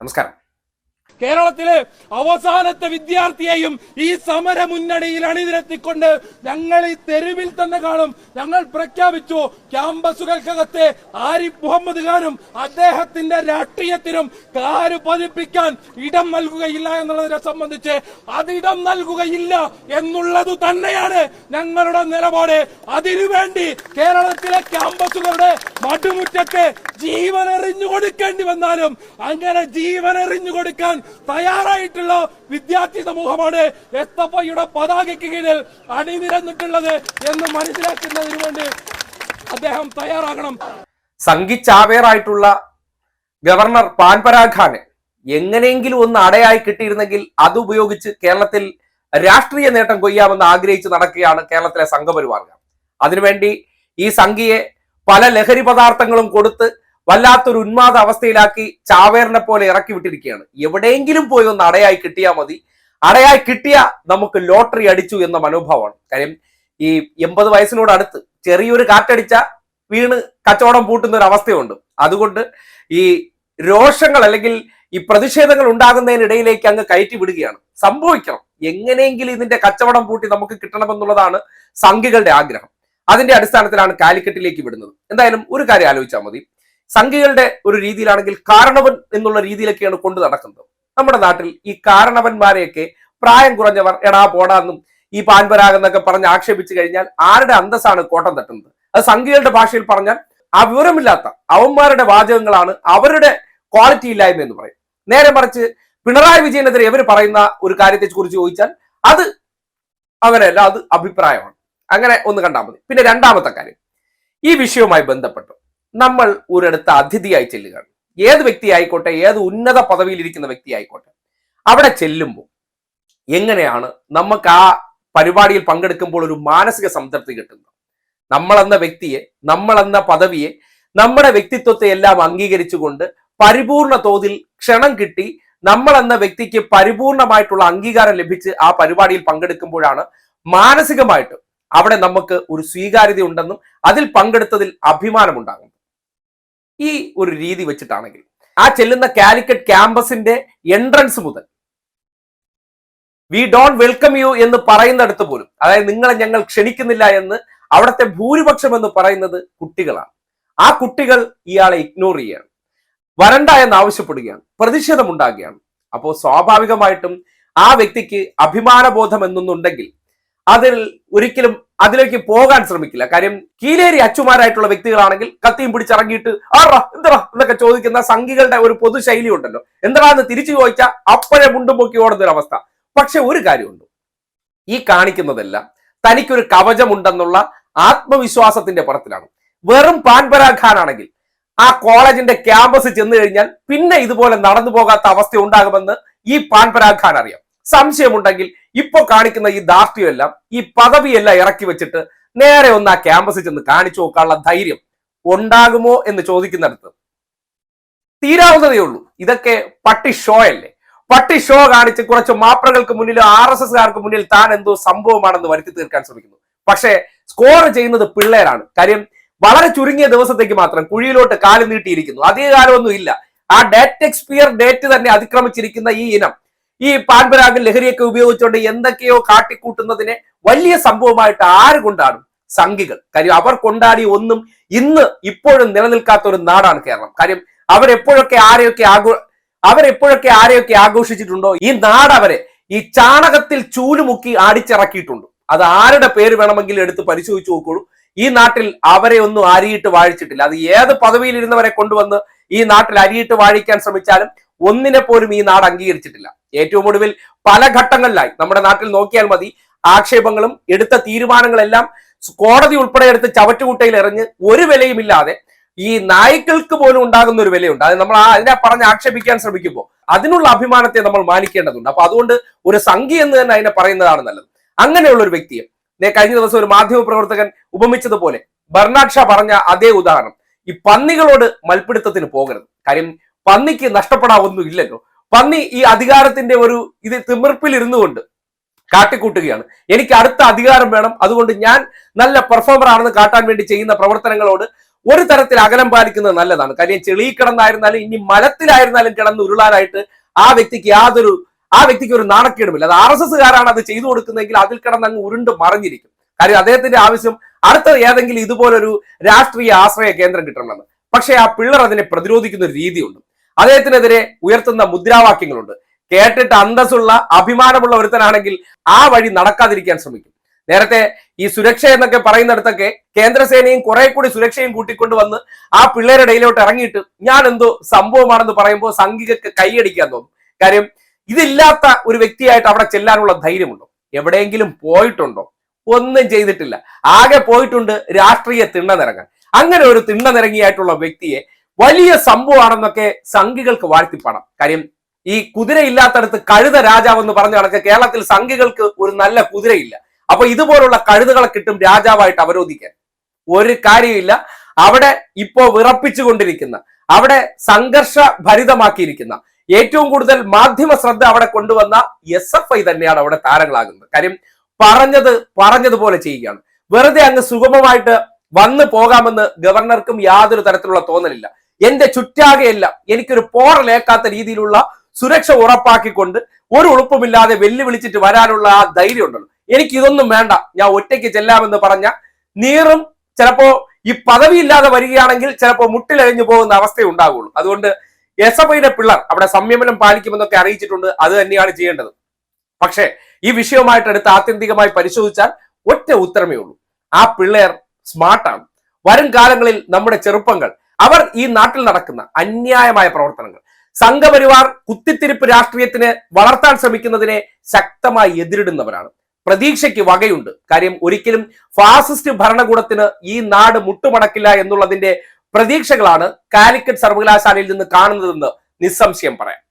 നമസ്കാരം. കേരളത്തിലെ അവസാനത്തെ വിദ്യാർത്ഥിയെയും ഈ സമര മുന്നണിയിൽ അണിനിരത്തിക്കൊണ്ട് ഞങ്ങൾ ഈ തെരുവിൽ തന്നെ കാണും. ഞങ്ങൾ പ്രഖ്യാപിച്ചു ക്യാമ്പസുകൾക്കകത്തെ ആരിഫ് മുഹമ്മദ് ഖാനും അദ്ദേഹത്തിന്റെ രാഷ്ട്രീയത്തിനും കാര് പതിപ്പിക്കാൻ ഇടം നൽകുകയില്ല എന്നുള്ളതിനെ സംബന്ധിച്ച് അതിടം നൽകുകയില്ല എന്നുള്ളത് തന്നെയാണ് ഞങ്ങളുടെ നിലപാട്. അതിനുവേണ്ടി കേരളത്തിലെ ക്യാമ്പസുകളുടെ മടുമുറ്റത്ത് ജീവൻ എറിഞ്ഞു കൊടുക്കേണ്ടി വന്നാലും അങ്ങനെ ജീവൻ എറിഞ്ഞു കൊടുക്കാൻ തയ്യാറായിട്ടുള്ള വിദ്യാർത്ഥി സമൂഹമാണ് ഐയുടെ പതാകയ്ക്ക് കീഴിൽ അണിനിരന്നിട്ടുള്ളത് എന്ന് മനസ്സിലാക്കുന്നതിന് വേണ്ടി അദ്ദേഹം തയ്യാറാകണം. സംഘിച്ചാവേറായിട്ടുള്ള ഗവർണർ പാൻപരാഗ് ഖാന് എങ്ങനെയെങ്കിലും ഒന്ന് അടയായി കിട്ടിയിരുന്നെങ്കിൽ അത് ഉപയോഗിച്ച് കേരളത്തിൽ രാഷ്ട്രീയ നേട്ടം കൊയ്യാമെന്ന് ആഗ്രഹിച്ച് നടക്കുകയാണ് കേരളത്തിലെ സംഘപരിവാറുകാർ. അതിനുവേണ്ടി ഈ സംഘിയെ പല ലഹരി പദാർത്ഥങ്ങളും കൊടുത്ത് വല്ലാത്തൊരു ഉന്മാദ അവസ്ഥയിലാക്കി ചാവേറിനെ പോലെ ഇറക്കി വിട്ടിരിക്കുകയാണ്. എവിടെയെങ്കിലും പോയി ഒന്ന് അടയായി കിട്ടിയാൽ മതി. അടയായി കിട്ടിയ നമുക്ക് ലോട്ടറി അടിച്ചു എന്ന മനോഭാവമാണ്. കാര്യം ഈ എൺപത് വയസ്സിനോട് അടുത്ത് ചെറിയൊരു കാറ്റടിച്ച വീണ് കച്ചവടം പൂട്ടുന്ന ഒരു അവസ്ഥയുണ്ട്. അതുകൊണ്ട് ഈ രോഷങ്ങൾ അല്ലെങ്കിൽ ഈ പ്രതിഷേധങ്ങൾ ഉണ്ടാകുന്നതിനിടയിലേക്ക് അങ്ങ് കയറ്റി വിടുകയാണ്. സംഭവിക്കണം. എങ്ങനെയെങ്കിലും ഇതിന്റെ കച്ചവടം പൂട്ടി നമുക്ക് കിട്ടണമെന്നുള്ളതാണ് സംഘികളുടെ ആഗ്രഹം. അതിന്റെ അടിസ്ഥാനത്തിലാണ് കാലിക്കറ്റിലേക്ക് വിടുന്നത്. എന്തായാലും ഒരു കാര്യം ആലോചിച്ചാൽ മതി. സംഘികളുടെ ഒരു രീതിയിലാണെങ്കിൽ കാരണവൻ എന്നുള്ള രീതിയിലൊക്കെയാണ് കൊണ്ടു നടക്കുന്നത്. നമ്മുടെ നാട്ടിൽ ഈ കാരണവന്മാരെയൊക്കെ പ്രായം കുറഞ്ഞവർ എടാ പോടാ എന്നും ഈ പാൻപരാഗെന്നൊക്കെ പറഞ്ഞ് ആക്ഷേപിച്ചു കഴിഞ്ഞാൽ ആരുടെ അന്തസ്സാണ് കോട്ടം തട്ടുന്നത്? അത് സംഘികളുടെ ഭാഷയിൽ പറഞ്ഞാൽ ആ വിവരമില്ലാത്ത അവന്മാരുടെ വാചകങ്ങളാണ് അവരുടെ ക്വാളിറ്റി ഇല്ലായ്മ എന്ന് പറയും. നേരെ മറിച്ച് പിണറായി വിജയനെതിരെ ഇവർ പറയുന്ന ഒരു കാര്യത്തെ കുറിച്ച് ചോദിച്ചാൽ അത് അങ്ങനെയല്ല അത് അഭിപ്രായമാണ്. അങ്ങനെ ഒന്ന് കണ്ടാൽ മതി. പിന്നെ രണ്ടാമത്തെ കാര്യം. ഈ വിഷയവുമായി ബന്ധപ്പെട്ട് നമ്മൾ ഒരിടത്ത് അതിഥിയായി ചെല്ലുകയാണ്. ഏത് വ്യക്തി ആയിക്കോട്ടെ ഏത് ഉന്നത പദവിയിൽ ഇരിക്കുന്ന വ്യക്തി ആയിക്കോട്ടെ അവിടെ ചെല്ലുമ്പോൾ എങ്ങനെയാണ് നമുക്ക് ആ പരിപാടിയിൽ പങ്കെടുക്കുമ്പോൾ ഒരു മാനസിക സംതൃപ്തി കിട്ടുന്നത്? നമ്മളെന്ന വ്യക്തിയെ നമ്മളെന്ന പദവിയെ നമ്മുടെ വ്യക്തിത്വത്തെ എല്ലാം അംഗീകരിച്ചുകൊണ്ട് പരിപൂർണ തോതിൽ ക്ഷണം കിട്ടി നമ്മൾ എന്ന വ്യക്തിക്ക് പരിപൂർണമായിട്ടുള്ള അംഗീകാരം ലഭിച്ച് ആ പരിപാടിയിൽ പങ്കെടുക്കുമ്പോഴാണ് മാനസികമായിട്ട് അവിടെ നമുക്ക് ഒരു സ്വീകാര്യത ഉണ്ടെന്നും അതിൽ പങ്കെടുത്തതിൽ അഭിമാനമുണ്ടാകും ഈ ഒരു രീതി വെച്ചിട്ടാണെങ്കിൽ ആ ചെല്ലുന്ന കാലിക്കറ്റ് ക്യാമ്പസിന്റെ എൻട്രൻസ് മുതൽ വി ഡോണ്ട് വെൽക്കം യു എന്ന് പറയുന്നിടത്ത് പോലും അതായത് നിങ്ങളെ ഞങ്ങൾ ക്ഷണിക്കുന്നില്ല എന്ന് അവിടുത്തെ ഭൂരിപക്ഷം എന്ന് പറയുന്നത് കുട്ടികളാണ്. ആ കുട്ടികൾ ഇയാളെ ഇഗ്നോർ ചെയ്യുകയാണ്. വരണ്ട എന്ന് ആവശ്യപ്പെടുകയാണ്. പ്രതിഷേധം ഉണ്ടാകുകയാണ് അപ്പോൾ സ്വാഭാവികമായിട്ടും ആ വ്യക്തിക്ക് അഭിമാനബോധം എന്നൊന്നുണ്ടെങ്കിൽ അതിൽ ഒരിക്കലും അതിലേക്ക് പോകാൻ ശ്രമിക്കില്ല. കാര്യം കീലേരി അച്ചുമാരായിട്ടുള്ള വ്യക്തികളാണെങ്കിൽ കത്തിയും പിടിച്ചിറങ്ങിയിട്ട് ആറാ എന്താ എന്നൊക്കെ ചോദിക്കുന്ന സംഘികളുടെ ഒരു പൊതു ശൈലി ഉണ്ടല്ലോ. എന്താണെന്ന് തിരിച്ചു ചോദിച്ചാൽ അപ്പോഴേ മുണ്ടും പൊക്കി ഓടുന്ന അവസ്ഥ. പക്ഷെ ഒരു കാര്യമുണ്ട്. ഈ കാണിക്കുന്നതെല്ലാം തനിക്കൊരു കവചമുണ്ടെന്നുള്ള ആത്മവിശ്വാസത്തിന്റെ പുറത്തിലാണ്. വെറും പാൻപരാ ഖാൻ ആണെങ്കിൽ ആ കോളേജിന്റെ ക്യാമ്പസ് ചെന്നു കഴിഞ്ഞാൽ പിന്നെ ഇതുപോലെ നടന്നു പോകാത്ത അവസ്ഥ ഉണ്ടാകുമെന്ന് ഈ പാൻപരാ ഖാൻ അറിയാം. സംശയമുണ്ടെങ്കിൽ ഇപ്പോൾ കാണിക്കുന്ന ഈ ദാർഢ്യമെല്ലാം ഈ പദവിയെല്ലാം ഇറക്കി വെച്ചിട്ട് നേരെ ഒന്ന് ആ ക്യാമ്പസിൽ ചെന്ന് കാണിച്ചു നോക്കാനുള്ള ധൈര്യം ഉണ്ടാകുമോ എന്ന് ചോദിക്കുന്നിടത്ത് തീരാവുന്നതേ ഉള്ളൂ. ഇതൊക്കെ പട്ടി ഷോ അല്ലേ? പട്ടി ഷോ കാണിച്ച് കുറച്ച് മാപ്രകൾക്ക് മുന്നിൽ ആർ എസ് എസ്കാർക്ക് മുന്നിൽ താൻ എന്തോ സംഭവമാണെന്ന് വരുത്തി തീർക്കാൻ ശ്രമിക്കുന്നു. പക്ഷേ സ്കോർ ചെയ്യുന്നത് പിള്ളേരാണ്. കാര്യം വളരെ ചുരുങ്ങിയ ദിവസത്തേക്ക് മാത്രം കുഴിയിലോട്ട് കാൽ നീട്ടിയിരിക്കുന്നു. അധികകാലമൊന്നും ഇല്ല ആ ഡേറ്റ് എക്സ്പിയർ ഡേറ്റ് തന്നെ അതിക്രമിച്ചിരിക്കുന്ന ഈ ഇനം. ഈ പാൻപരാഗൻ ലഹരിയൊക്കെ ഉപയോഗിച്ചുകൊണ്ട് എന്തൊക്കെയോ കാട്ടിക്കൂട്ടുന്നതിനെ വലിയ സംഭവമായിട്ട് ആര് കൊണ്ടാടും സംഘികൾ. കാര്യം അവർ കൊണ്ടാടി ഒന്നും ഇന്ന് ഇപ്പോഴും നിലനിൽക്കാത്ത ഒരു നാടാണ് കേരളം. കാര്യം അവരെപ്പോഴൊക്കെ ആരെയൊക്കെ ആഘോ അവരെപ്പോഴൊക്കെ ആരെയൊക്കെ ആഘോഷിച്ചിട്ടുണ്ടോ? ഈ നാട് അവരെ ഈ ചാണകത്തിൽ ചൂലുമുക്കി അടിച്ചിറക്കിയിട്ടുണ്ട്. അത് ആരുടെ പേര് വേണമെങ്കിലും എടുത്ത് പരിശോധിച്ചു നോക്കുള്ളൂ. ഈ നാട്ടിൽ അവരെ ഒന്നും അരിയിട്ട് വാഴിച്ചിട്ടില്ല. അത് ഏത് പദവിയിലിരുന്നവരെ കൊണ്ടുവന്ന് ഈ നാട്ടിൽ അരിയിട്ട് വാഴിക്കാൻ ശ്രമിച്ചാലും ഒന്നിനെ പോലും ഈ നാട് അംഗീകരിച്ചിട്ടില്ല. ഏറ്റവും ഒടുവിൽ പല ഘട്ടങ്ങളിലായി. നമ്മുടെ നാട്ടിൽ നോക്കിയാൽ മതി ആക്ഷേപങ്ങളും എടുത്ത തീരുമാനങ്ങളെല്ലാം കോടതി ഉൾപ്പെടെ എടുത്ത് ചവറ്റുകുട്ടയിൽ എറിഞ്ഞ് ഒരു വിലയുമില്ലാതെ ഈ നായ്ക്കൾക്ക് പോലും ഉണ്ടാകുന്ന ഒരു വിലയുണ്ട്. അത് നമ്മൾ അതിനെ പറഞ്ഞ് ആക്ഷേപിക്കാൻ ശ്രമിക്കുമ്പോൾ അതിനുള്ള അഭിമാനത്തെ നമ്മൾ മാനിക്കേണ്ടതുണ്ട്. അപ്പൊ അതുകൊണ്ട് ഒരു സംഖ്യ എന്ന് തന്നെ അതിനെ പറയുന്നതാണ് നല്ലത്. അങ്ങനെയുള്ള ഒരു വ്യക്തിയെ കഴിഞ്ഞ ദിവസം ഒരു മാധ്യമ പ്രവർത്തകൻ ഉപമിച്ചതുപോലെ ബർണാഡ് ഷാ പറഞ്ഞ അതേ ഉദാഹരണം. ഈ പന്നികളോട് മൽപ്പിടുത്തത്തിന് പോകരുത്. കാര്യം പന്നിക്ക് നഷ്ടപ്പെടാവൊന്നും ഇല്ലല്ലോ. പന്നി ഈ അധികാരത്തിന്റെ ഒരു ഇത് തിമിർപ്പിൽ ഇരുന്നു കൊണ്ട് കാട്ടിക്കൂട്ടുകയാണ്. എനിക്ക് അടുത്ത അധികാരം വേണം. അതുകൊണ്ട് ഞാൻ നല്ല പെർഫോമർ ആണെന്ന് കാട്ടാൻ വേണ്ടി ചെയ്യുന്ന പ്രവർത്തനങ്ങളോട് ഒരു തരത്തിൽ അകലം പാലിക്കുന്നത് നല്ലതാണ്. കാര്യം ചെളി കിടന്നായിരുന്നാലും ഇനി മലത്തിലായിരുന്നാലും കിടന്ന് ഉരുളാനായിട്ട് ആ വ്യക്തിക്ക് യാതൊരു ആ വ്യക്തിക്ക് ഒരു നാണക്കേടുമില്ല. അത് ആർ എസ് അത് ചെയ്തു കൊടുക്കുന്നതെങ്കിൽ അതിൽ കിടന്ന് അങ്ങ് ഉരുണ്ട് മറിഞ്ഞിരിക്കും. കാര്യം അദ്ദേഹത്തിന്റെ ആവശ്യം അടുത്ത ഏതെങ്കിലും ഇതുപോലൊരു രാഷ്ട്രീയ ആശ്രയ കേന്ദ്രം കിട്ടണമെന്ന്. പക്ഷേ ആ പിള്ളർ അതിനെ പ്രതിരോധിക്കുന്ന ഒരു രീതിയുണ്ട്. അദ്ദേഹത്തിനെതിരെ ഉയർത്തുന്ന മുദ്രാവാക്യങ്ങളുണ്ട്. കേട്ടിട്ട് അന്തസ്സുള്ള അഭിമാനമുള്ള ഒരുത്തനാണെങ്കിൽ ആ വഴി നടക്കാതിരിക്കാൻ ശ്രമിക്കും. നേരത്തെ ഈ സുരക്ഷ എന്നൊക്കെ പറയുന്നിടത്തൊക്കെ കേന്ദ്രസേനയും കുറെ കൂടി സുരക്ഷയും കൂട്ടിക്കൊണ്ട് വന്ന് ആ പിള്ളേരുടെ ഇടയിലോട്ട് ഇറങ്ങിയിട്ട് ഞാൻ എന്തോ സംഭവമാണെന്ന് പറയുമ്പോൾ സംഘികക്ക് കൈയടിക്കാൻ തോന്നും. കാര്യം ഇതില്ലാത്ത ഒരു വ്യക്തിയായിട്ട് അവിടെ ചെല്ലാനുള്ള ധൈര്യമുണ്ടോ? എവിടെയെങ്കിലും പോയിട്ടുണ്ടോ? ഒന്നും ചെയ്തിട്ടില്ല. ആകെ പോയിട്ടുണ്ട് രാഷ്ട്രീയ തിണ്ണ നിറങ്ങാൻ അങ്ങനെ ഒരു തിണ്ണ നിറങ്ങിയായിട്ടുള്ള വ്യക്തിയെ വലിയ സംഭവമാണെന്നൊക്കെ സംഘികൾക്ക് വാഴ്ത്തിപ്പാടാം കാര്യം ഈ കുതിര ഇല്ലാത്തടത്ത് കഴുത രാജാവെന്ന് പറഞ്ഞ കണക്ക് കേരളത്തിൽ സംഘികൾക്ക് ഒരു നല്ല കുതിരയില്ല. അപ്പൊ ഇതുപോലുള്ള കഴുതകളെ കിട്ടും രാജാവായിട്ട് അവരോധിക്കാൻ. ഒരു കാര്യമില്ല. അവിടെ ഇപ്പോ വിറപ്പിച്ചുകൊണ്ടിരിക്കുന്ന അവിടെ സംഘർഷ ഭരിതമാക്കിയിരിക്കുന്ന ഏറ്റവും കൂടുതൽ മാധ്യമ ശ്രദ്ധ അവിടെ കൊണ്ടുവന്ന എസ് എഫ് ഐ തന്നെയാണ് അവിടെ താരങ്ങളാകുന്നത്. കാര്യം പറഞ്ഞത് പറഞ്ഞതുപോലെ ചെയ്യുകയാണ്. വെറുതെ അങ്ങ് സുഗമമായിട്ട് വന്നു പോകാമെന്ന് ഗവർണർക്കും യാതൊരു തരത്തിലുള്ള തോന്നലില്ല. എന്റെ ചുറ്റാകെയെല്ലാം എനിക്കൊരു പോറലേക്കാത്ത രീതിയിലുള്ള സുരക്ഷ ഉറപ്പാക്കിക്കൊണ്ട് ഒരു ഉളുപ്പുമില്ലാതെ വെല്ലുവിളിച്ചിട്ട് വരാനുള്ള ആ ധൈര്യം ഉണ്ടല്ലോ. എനിക്ക് ഇതൊന്നും വേണ്ട. ഞാൻ ഒറ്റയ്ക്ക് ചെല്ലാമെന്ന് പറഞ്ഞ നീറും ചിലപ്പോ ഈ പദവി ഇല്ലാതെ വരികയാണെങ്കിൽ ചിലപ്പോ മുട്ടിലഴിഞ്ഞു പോകുന്ന അവസ്ഥ ഉണ്ടാകുള്ളൂ അതുകൊണ്ട് എസ് എഫ് ഐയുടെ പിള്ളർ അവിടെ സംയമനം പാലിക്കുമെന്നൊക്കെ അറിയിച്ചിട്ടുണ്ട്. അത് തന്നെയാണ് ചെയ്യേണ്ടത്. പക്ഷേ ഈ വിഷയവുമായിട്ട് എടുത്ത് ആത്യന്തികമായി പരിശോധിച്ചാൽ ഒറ്റ ഉത്തരമേ ഉള്ളൂ. ആ പിള്ളേർ സ്മാർട്ടാണ്. വരും കാലങ്ങളിൽ നമ്മുടെ ചെറുപ്പങ്ങൾ അവർ ഈ നാട്ടിൽ നടക്കുന്ന അന്യായമായ പ്രവർത്തനങ്ങൾ സംഘപരിവാർ കുത്തിത്തിരിപ്പ് രാഷ്ട്രീയത്തിന് വളർത്താൻ ശ്രമിക്കുന്നതിനെ ശക്തമായി എതിരിടുന്നവരാണ്. പ്രതീക്ഷയ്ക്ക് വകയുണ്ട്. കാര്യം ഒരിക്കലും ഫാസിസ്റ്റ് ഭരണകൂടത്തിന് ഈ നാട് മുട്ടുമടക്കില്ല എന്നുള്ളതിന്റെ പ്രതീക്ഷകളാണ് കാലിക്കറ്റ് സർവകലാശാലയിൽ നിന്ന് കാണുന്നതെന്ന് നിസ്സംശയം പറയാം.